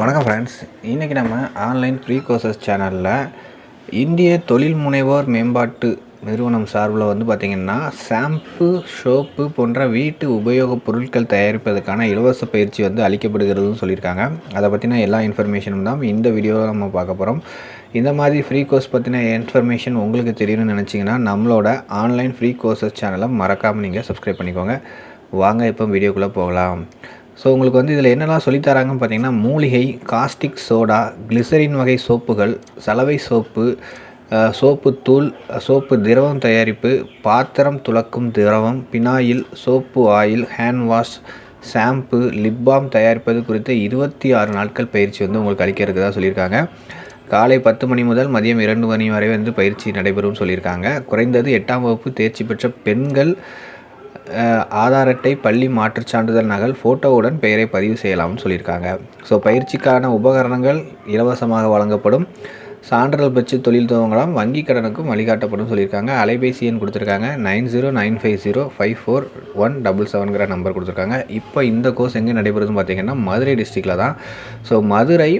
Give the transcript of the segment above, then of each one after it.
வணக்கம் ஃப்ரெண்ட்ஸ் இன்றைக்கி நம்ம ஆன்லைன் ஃப்ரீ கோர்சஸ் சேனலில் இந்திய தொழில் முனைவோர் மேம்பாட்டு நிறுவனம் சார்பில் வந்து பார்த்திங்கன்னா ஷாம்பு ஷோப்பு போன்ற வீட்டு உபயோகப் பொருட்கள் தயாரிப்பதற்கான இலவச பயிற்சி வந்து அளிக்கப்படுகிறதுன்னு சொல்லியிருக்காங்க. அதை பற்றின எல்லா இன்ஃபர்மேஷனும் தான் இந்த வீடியோவில் நம்ம பார்க்க போகிறோம் இந்த மாதிரி ஃப்ரீ கோர்ஸ் பற்றின இன்ஃபர்மேஷன் உங்களுக்கு தெரியணும்னு நினச்சிங்கன்னா நம்மளோட ஆன்லைன் ஃப்ரீ கோர்சஸ் சேனலை மறக்காமல் நீங்கள் சப்ஸ்கிரைப் பண்ணிக்கோங்க. வாங்க இப்போ வீடியோக்குள்ளே போகலாம். ஸோ உங்களுக்கு வந்து இதில் என்னெல்லாம் சொல்லித்தராங்கன்னு பார்த்தீங்கன்னா மூலிகை காஸ்டிக் சோடா கிளிசரின் வகை சோப்புகள் சலவை சோப்பு சோப்பு தூள் சோப்பு திரவம் தயாரிப்பு பாத்திரம் துலக்கும் திரவம் phenyl soap oil hand wash shampoo lip balm தயாரிப்பது குறித்து இருபத்தி ஆறு நாட்கள் பயிற்சி வந்து உங்களுக்கு அளிக்க இருக்கிறதா சொல்லியிருக்காங்க. காலை பத்து மணி முதல் மதியம் இரண்டு மணி வரை வந்து பயிற்சி நடைபெறும்னு சொல்லியிருக்காங்க. குறைந்தது எட்டாம் வகுப்பு தேர்ச்சி பெற்ற பெண்கள் ஆதார் அட்டை பள்ளி மாற்றுச் சான்றிதழ் நகல் ஃபோட்டோவுடன் பெயரை பதிவு செய்யலாம்னு சொல்லியிருக்காங்க. ஸோ பயிற்சிக்கான உபகரணங்கள் இலவசமாக வழங்கப்படும். சான்றிதழ் பெற்று தொழில் துவங்கலாம். வங்கி கடனுக்கும் வழிகாட்டப்படும் சொல்லியிருக்காங்க. அலைபேசி எண் கொடுத்துருக்காங்க. Nine zero nine five zero five four one double செவனுங்கிற number கொடுத்துருக்காங்க. இப்போ இந்த கோர்ஸ் எங்கே நடைபெறுதுன்னு பார்த்தீங்கன்னா மதுரை டிஸ்ட்ரிக்டில் தான். ஸோ மதுரை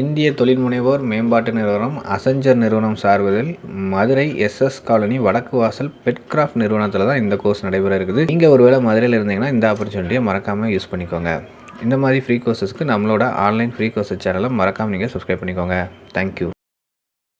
இந்திய தொழில் முனைவோர் மேம்பாட்டு நிறுவனம் அசஞ்சர் நிறுவனம் சார்பில் மதுரை எஸ்எஸ் காலனி வடக்கு வாசல் பெட்கிராஃப்ட் நிறுவனத்தில் தான் இந்த கோர்ஸ் நடைபெற இருக்குது. நீங்கள் ஒருவேளை மதுரையில் இருந்தீங்கன்னா இந்த ஆப்பர்ச்சுனிட்டியை மறக்காமல் யூஸ் பண்ணிக்கோங்க. இந்த மாதிரி ஃப்ரீ கோர்சஸ்க்கு நம்மளோட ஆன்லைன் ஃப்ரீ கோர்சஸ் சேனலை மறக்காமல் நீங்கள் சப்ஸ்கிரைப் பண்ணிக்கோங்க. தேங்க்யூ